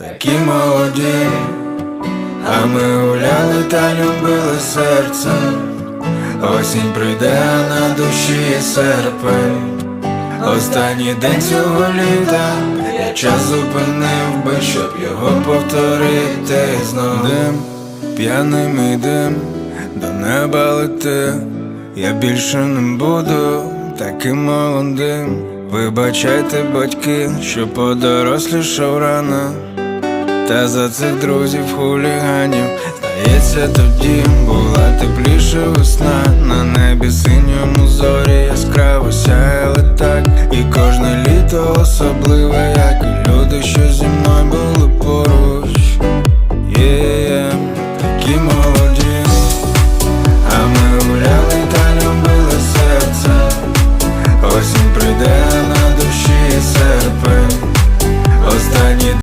Такі молоді, а ми гуляли та любили серцем. Осінь прийде на душі серпень. Останній день цього літа я час зупинив би, щоб його повторити знов Дим, п'яний мій дим, до неба лети, я більше не буду таким молодим. Вибачайте, батьки, що подорослішав рано. Та за цих друзів хуліганів. Здається, тоді була тепліша весна. На небі синьому зорі яскраво сяяли так. І кожне літо особливе, як і люди, що зі мною були поруч. Є такі молоді